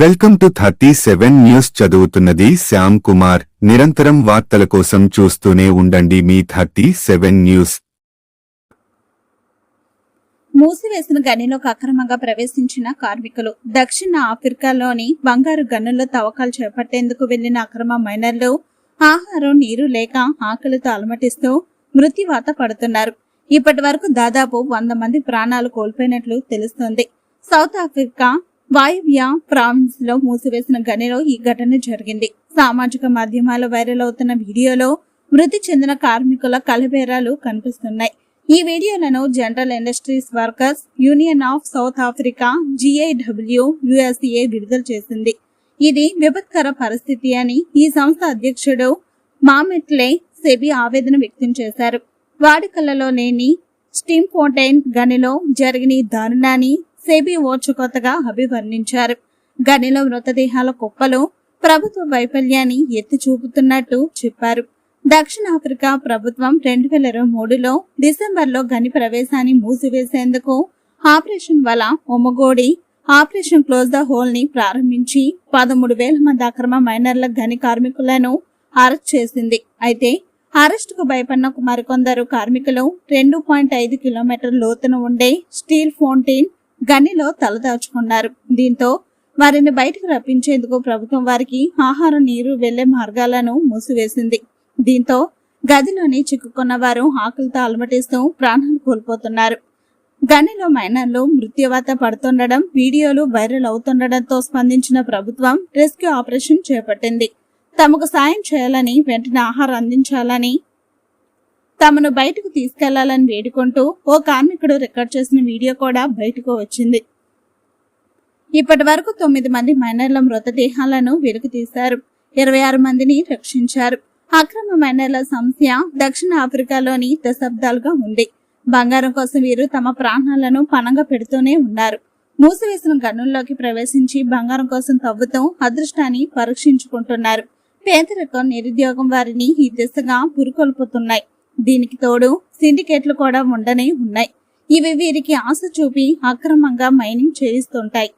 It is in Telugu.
Welcome to thirty seven news చదువుతున్నది శ్యామ్ కుమార్. నిరంతరం వార్తల కోసం చూస్తూనే ఉండండి మీ థర్టీ సెవెన్ న్యూస్. మూసివేసిన గనిలోకి అక్రమంగా ప్రవేశించిన కార్మికులు దక్షిణ ఆఫ్రికాలోని బంగారు గనుల్లో తవ్వకాలు చేపట్టేందుకు వెళ్ళిన అక్రమ మైనర్లు ఆహారం నీరు లేక ఆకలితో అలమటిస్తూ మృత్యువాత పడుతున్నారు. ఇప్పటి వరకు దాదాపు వంద మంది ప్రాణాలు కోల్పోయినట్లు తెలుస్తోంది. సౌత్ ఆఫ్రికా వాయువ్య ప్రావిన్స్లో మూసివేసిన గనిలో ఈ ఘటన జరిగింది. సామాజిక మాధ్యమాల్లో వైరల్ అవుతున్న వీడియోలో మృతి చెందిన కార్మికుల కలబేరాలు కనిపిస్తున్నాయి. ఈ వీడియోలను General Industries Workers Union of South Africa GIWU USA విడుదల చేసింది. ఇది విపత్కర పరిస్థితి అని ఈ సంస్థ అధ్యక్షుడు మామెట్లే సెబి ఆవేదన వ్యక్తం చేశారు. వాడుకలలో లేని స్టీమ్ ఫోర్టైన్ గనిలో జరిగిన దారుణాన్ని సెబి ఓర్చుకొత్తగా అభివర్ణించారు గనిలో మృతదేహాల కుప్పలు ప్రభుత్వ వైఫల్యాన్ని ఎత్తి చూపుతున్నట్టు చెప్పారు. దక్షిణాఫ్రికా ప్రభుత్వం రెండు వేల ఇరవై మూడులో డిసెంబర్లో గని ప్రవేశాన్ని మూసివేసేందుకు ఆపరేషన్ వల ఒమగోడి ఆపరేషన్ క్లోజ్ ద హోల్ని ప్రారంభించి పదమూడు వేల మంది అక్రమ మైనర్ల గని కార్మికులను అరెస్ట్ చేసింది. అయితే అరెస్టుకు భయపడిన మరికొందరు కార్మికులు రెండు పాయింట్ ఐదు కిలోమీటర్ లోతున ఉండే స్టీల్ ఫౌంటైన్ గనిలో తలదాచుకున్నారు దీంతో వారిని బయటకు రప్పించేందుకు ప్రభుత్వం వారికి ఆహారం నీరు వెళ్ళే మార్గాలను మూసివేసింది. దీంతో గదిలోని చిక్కుకున్న వారు ఆకలితో అలమటిస్తూ ప్రాణాలు కోల్పోతున్నారు. గనిలో మైనర్లు మృత్యువాత పడుతుండడం వీడియోలు వైరల్ అవుతుండడంతో స్పందించిన ప్రభుత్వం రెస్క్యూ ఆపరేషన్ చేపట్టింది. తమకు సాయం చేయాలని వెంటనే ఆహారం అందించాలని తమను బయటకు తీసుకెళ్ళాలని వేడుకుంటూ ఓ కార్మికుడు రికార్డ్ చేసిన వీడియో కూడా బయటకు వచ్చింది. ఇప్పటి వరకు తొమ్మిది మంది మైనర్ల మృతదేహాలను వెలుగు తీశారు. ఇరవై ఆరు మందిని రక్షించారు. అక్రమ మైనర్ల సమస్య దక్షిణ ఆఫ్రికాలోని దశాబ్దాలుగా ఉంది. బంగారం కోసం వీరు తమ ప్రాణాలను పణంగా పెడుతూనే ఉన్నారు. మూసివేసిన గనుల్లోకి ప్రవేశించి బంగారం కోసం తవ్వుతూ అదృష్టాన్ని పరీక్షించుకుంటున్నారు. పేదరికం నిరుద్యోగం వారిని ఈ దిశగా పురుకొల్పుతున్నాయి. దీనికి తోడు సిండికేట్లు కూడా ఉండనే ఉన్నాయి. ఇవి వీరికి ఆశ చూపి అక్రమంగా మైనింగ్ చేయిస్తుంటాయి.